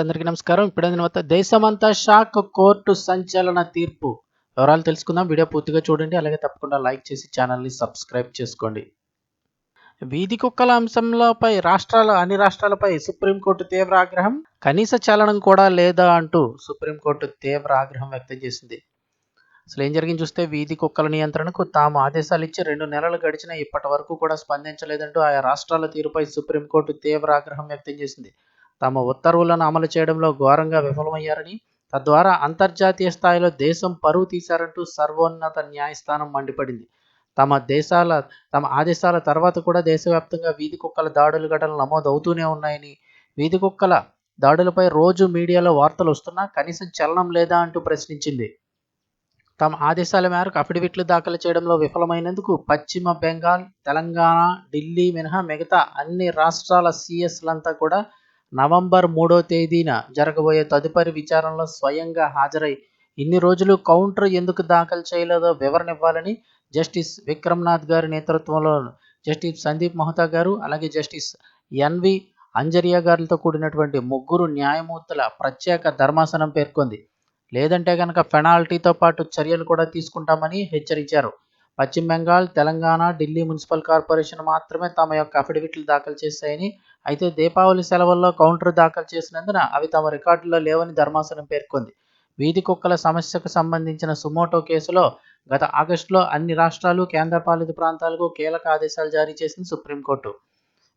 అందరికీ నమస్కారం. ఇప్పుడే తర్వాత దేశమంతా షాక్ కోర్టు సంచలన తీర్పు. వివరాలు తెలుసుకుందాం. వీడియో పూర్తిగా చూడండి. అలాగే తప్పకుండా లైక్ చేసి ఛానల్ని సబ్స్క్రైబ్ చేసుకోండి. వీధి కుక్కల అంశంలోపై రాష్ట్రాల అన్ని రాష్ట్రాలపై సుప్రీంకోర్టు తీవ్ర ఆగ్రహం. కనీస చలనం కూడా లేదా అంటూ సుప్రీంకోర్టు తీవ్ర ఆగ్రహం వ్యక్తం చేసింది. అసలు ఏం జరిగింది చూస్తే వీధి కుక్కల నియంత్రణకు తాము ఆదేశాలు ఇచ్చి రెండు నెలలు గడిచినా ఇప్పటి వరకు కూడా స్పందించలేదంటూ ఆయా రాష్ట్రాల తీరుపై సుప్రీంకోర్టు తీవ్ర ఆగ్రహం వ్యక్తం చేసింది. తమ ఉత్తర్వులను అమలు చేయడంలో ఘోరంగా విఫలమయ్యారని తద్వారా అంతర్జాతీయ స్థాయిలో దేశం పరువు తీశారంటూ సర్వోన్నత న్యాయస్థానం మండిపడింది. తమ దేశాల తమ ఆదేశాల తర్వాత కూడా దేశవ్యాప్తంగా వీధి కుక్కల దాడుల ఘటనలు నమోదవుతూనే ఉన్నాయని వీధి కుక్కల దాడులపై రోజు మీడియాలో వార్తలు వస్తున్నా కనీసం చలనం లేదా అంటూ ప్రశ్నించింది. తమ ఆదేశాల మేరకు అఫిడవిట్లు దాఖలు చేయడంలో విఫలమైనందుకు పశ్చిమ బెంగాల్ తెలంగాణ ఢిల్లీ మినహా మిగతా అన్ని రాష్ట్రాల సిఎస్లంతా కూడా నవంబర్ మూడో తేదీన జరగబోయే తదుపరి విచారణలో స్వయంగా హాజరై ఇన్ని రోజులు కౌంటర్ ఎందుకు దాఖలు చేయలేదో వివరణ ఇవ్వాలని జస్టిస్ విక్రమ్నాథ్ గారి నేతృత్వంలో జస్టిస్ సందీప్ మహతా గారు అలాగే జస్టిస్ ఎన్వి అంజరియా గారితో కూడినటువంటి ముగ్గురు న్యాయమూర్తుల ప్రత్యేక ధర్మాసనం పేర్కొంది. లేదంటే కనుక పెనాల్టీతో పాటు చర్యలు కూడా తీసుకుంటామని హెచ్చరించారు. పశ్చిమ బెంగాల్ తెలంగాణ ఢిల్లీ మున్సిపల్ కార్పొరేషన్ మాత్రమే తమ యొక్క అఫిడవిట్లు దాఖలు చేశాయని అయితే దీపావళి సెలవుల్లో కౌంటర్ దాఖలు చేసినందున అవి తమ రికార్డుల్లో లేవని ధర్మాసనం పేర్కొంది. వీధి కుక్కల సమస్యకు సంబంధించిన సుమోటో కేసులో గత ఆగస్టులో అన్ని రాష్ట్రాలు కేంద్రపాలిత ప్రాంతాలకు కీలక ఆదేశాలు జారీ చేసింది సుప్రీంకోర్టు.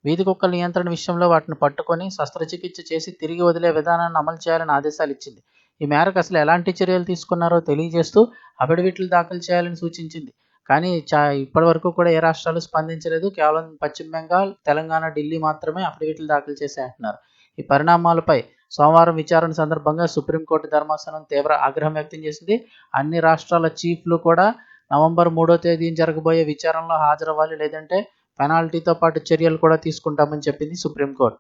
వీధి కుక్కల నియంత్రణ విషయంలో వాటిని పట్టుకొని శస్త్రచికిత్స చేసి తిరిగి వదిలే విధానాన్ని అమలు చేయాలని ఆదేశాలు ఇచ్చింది. ఈ మేరకు అసలు ఎలాంటి చర్యలు తీసుకున్నారో తెలియజేస్తూ అఫిడవిట్లు దాఖలు చేయాలని సూచించింది. కానీ చా ఇప్పటి వరకు కూడా ఏ రాష్ట్రాలు స్పందించలేదు. కేవలం పశ్చిమ బెంగాల్ తెలంగాణ ఢిల్లీ మాత్రమే అఫిడవిట్లు దాఖలు చేశాయంటున్నారు ఈ పరిణామాలపై సోమవారం విచారణ సందర్భంగా సుప్రీంకోర్టు ధర్మాసనం తీవ్ర ఆగ్రహం వ్యక్తం చేసింది. అన్ని రాష్ట్రాల చీఫ్లు కూడా నవంబర్ మూడో తేదీన జరగబోయే విచారణలో హాజరవ్వాలి. లేదంటే పెనాల్టీతో పాటు చర్యలు కూడా తీసుకుంటామని చెప్పింది సుప్రీంకోర్టు.